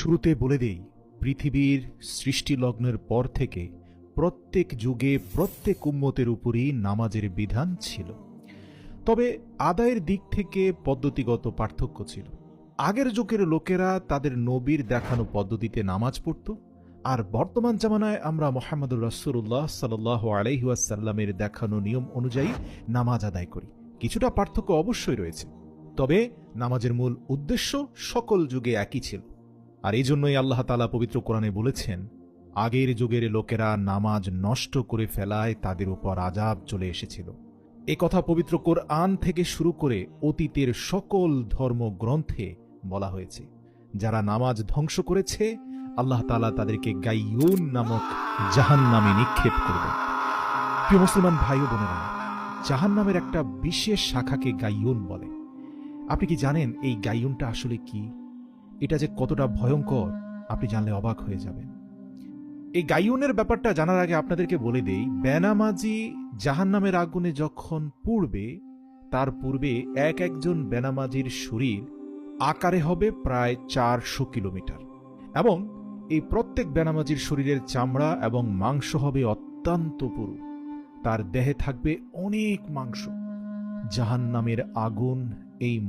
শুরুতে বলে দেই, পৃথিবীর সৃষ্টিলগ্নের পর থেকে প্রত্যেক যুগে প্রত্যেক উম্মতের উপরই নামাজের বিধান ছিল। তবে আদায়ের দিক থেকে পদ্ধতিগত পার্থক্য ছিল। আগের যুগের লোকেরা তাদের নবীর দেখানো পদ্ধতিতে নামাজ পড়ত, আর বর্তমান জামানায় আমরা মোহাম্মদুর রসুল্লাহ সাল আলহিউসাল্লামের দেখানো নিয়ম অনুযায়ী নামাজ আদায় করি। কিছুটা পার্থক্য অবশ্যই রয়েছে, তবে নামাজের মূল উদ্দেশ্য সকল যুগে একই ছিল। আর এই জন্যই আল্লাহ তালা পবিত্র কোরআনে বলেছেন, আগের যুগের লোকেরা নামাজ নষ্ট করে ফেলায় তাদের উপর আজাব চলে এসেছিল। এ কথা পবিত্র কোরআন থেকে শুরু করে অতীতের সকল ধর্মগ্রন্থে বলা হয়েছে। যারা নামাজ ধ্বংস করেছে, আল্লাহ তালা তাদেরকে গাইয়ুন নামক জাহান নামে নিক্ষেপ করবে প্রিয় মুসলমান ভাই ও বোনেরা জাহান নামের একটা বিশেষ শাখাকে গাইয়ুন বলে। আপনি কি জানেন এই গাইয়ুনটা আসলে কি? এটা যে কতটা ভয়ঙ্কর, আপনি জানলে অবাক হয়ে যাবেন। এই গাইয়ুনের ব্যাপারটা জানার আগে আপনাদেরকে বলে দেই, বেনামাজি জাহান নামের আগুনে যখন পুড়বে, তার পূর্বে এক একজন বেনামাজির শরীর আকারে হবে প্রায় চারশো কিলোমিটার। এবং এই প্রত্যেক বেনামাজির শরীরের চামড়া এবং মাংস হবে অত্যন্ত পুরু। তার দেহে থাকবে অনেক মাংস। জাহান নামের আগুন এই